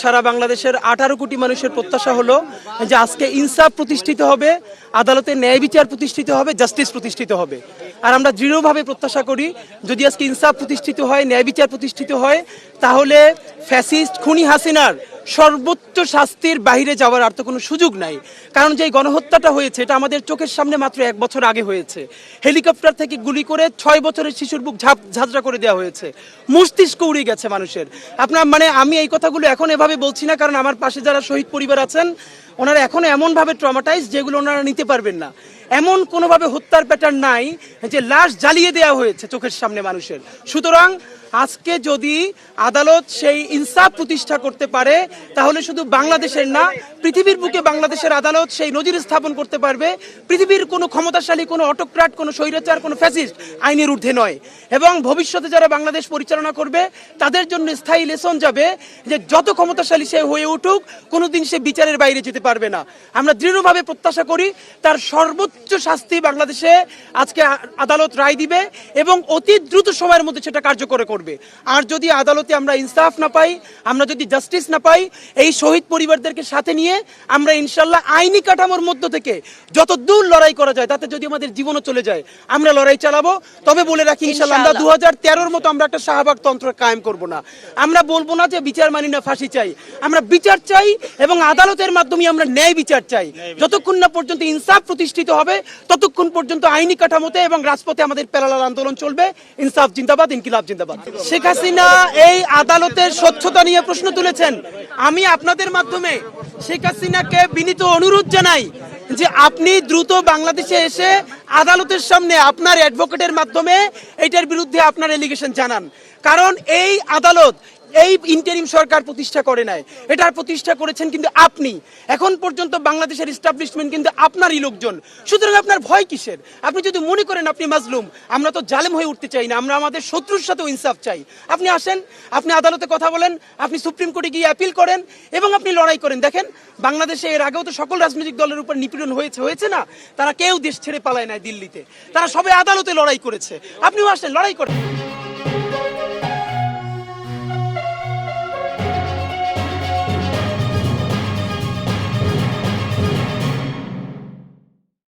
সারা বাংলাদেশের আঠারো কোটি মানুষের প্রত্যাশা হলো যে আজকে ইনসাফ প্রতিষ্ঠিত হবে, আদালতে ন্যায় বিচার প্রতিষ্ঠিত হবে, জাস্টিস প্রতিষ্ঠিত হবে। আর আমরা দৃঢ়ভাবে প্রত্যাশা করি, যদি আজকে ইনসাফ প্রতিষ্ঠিত হয়, ন্যায় বিচার প্রতিষ্ঠিত হয়, তাহলে ফ্যাসিস্ট খুনি হাসিনার সর্বোচ্চ শাস্তির বাইরে যাওয়ার আর তো কোনো সুযোগ নাই। কারণ যে গণহত্যাটা হয়েছে, এটা আমাদের চোখের সামনে মাত্র এক বছর আগে হয়েছে। হেলিকপ্টার থেকে গুলি করে ছয় বছরের শিশুর বুক ঝাপ, ঝাঁঝরা করে দেওয়া হয়েছে। মস্তিষ্ক উড়ে গেছে মানুষের। আপনার মানে আমি এই কথাগুলো এখন এভাবে বলছি না, কারণ আমার পাশে যারা শহীদ পরিবার আছেন, ওনারা এখন এমনভাবে ট্রমাটাইজ যেগুলো ওনারা নিতে পারবেন না। এমন কোনোভাবে হত্যার প্যাটার্ন নাই যে লাশ জ্বালিয়ে দেওয়া হয়েছে চোখের সামনে মানুষের। সুতরাং আজকে যদি আদালত সেই ইনসাফ প্রতিষ্ঠা করতে পারে, তাহলে শুধু বাংলাদেশের না, পৃথিবীর বুকে বাংলাদেশের আদালত সেই নজির স্থাপন করতে পারবে। পৃথিবীর কোনো ক্ষমতাশালী, কোনো অটোক্রাট কোনো স্বৈরাচার, কোনো ফ্যাসিস্ট আইনের ঊর্ধ্বে নয়। এবং ভবিষ্যতে যারা বাংলাদেশ পরিচালনা করবে, তাদের জন্য স্থায়ী লেসন যাবে যে যত ক্ষমতাশালী সে হয়ে উঠুক, কোনোদিন সে বিচারের বাইরে যেতে পারবে না। আমরা দৃঢ়ভাবে প্রত্যাশা করি, তার সর্বোচ্চ শাস্তি বাংলাদেশে আজকে আদালত রায় দিবে এবং অতি দ্রুত সময়ের মধ্যে সেটা কার্যকর করবে আর যদি আদালতে আমরা ইনসাফ না পাই আমরা যদি জাস্টিস না পাই এই শহীদ পরিবারদেরকে সাথে নিয়ে আমরা ইনশাল্লাহ আইনি কাঠামোর মধ্য থেকে যত দূর লড়াই করা যায় তাতে যদি আমাদের জীবনও চলে যায় আমরা লড়াই চালাবো। তবে বলে রাখি ইনশাল্লাহ আমরা দু হাজার তেরোর মতো আমরা একটা শাহবাগ তন্ত্র কায়েম করব না। আমরা বলব না যে বিচার মানি না ফাঁসি চাই। আমরা বিচার চাই এবং আদালতের মাধ্যমে আমরা ন্যায় বিচার চাই। যতক্ষণ না পর্যন্ত ইনসাফ প্রতিষ্ঠিত হবে ততক্ষণ পর্যন্ত আইনি কাঠামোতে এবং রাজপথে আমাদের প্যারালাল আন্দোলন চলবে। ইনসাফ জিন্দাবাদ ইনকিলাব জিন্দাবাদ। শেখ হাসিনা এই আদালতের স্বচ্ছতা নিয়ে প্রশ্ন তুলেছেন। আমি আপনাদের মাধ্যমে শেখ হাসিনাকে বিনীত অনুরোধ জানাই যে আপনি দ্রুত বাংলাদেশে এসে আদালতের সামনে আপনার অ্যাডভোকেটের মাধ্যমে এটার বিরুদ্ধে আপনার এলিগেশন জানান। কারণ এই আদালত এই ইন্টারিম সরকার প্রতিষ্ঠা করে নাই। এটার প্রতিষ্ঠা করেছেন কিন্তু আপনি। এখন পর্যন্ত বাংলাদেশের ইস্টাবলিশমেন্ট কিন্তু আপনারই লোকজন। সুতরাং আপনার ভয় কিসের? আপনি যদি মনে করেন আপনি মাজলুম, আমরা তো জালেম হয়ে উঠতে চাই না, আমরা আমাদের শত্রুর সাথেও ইনসাফ চাই। আপনি আসেন, আপনি আদালতে কথা বলেন, আপনি সুপ্রিম কোর্টে গিয়ে অ্যাপিল করেন এবং আপনি লড়াই করেন। দেখেন, বাংলাদেশে এর আগেও তো সকল রাজনৈতিক দলের উপর নিপীড়ন হয়েছে হয়েছে না? তারা কেউ দেশ ছেড়ে পালায় নাই দিল্লিতে। তারা সবে আদালতে লড়াই করেছে। আপনিও আসেন, লড়াই করেন।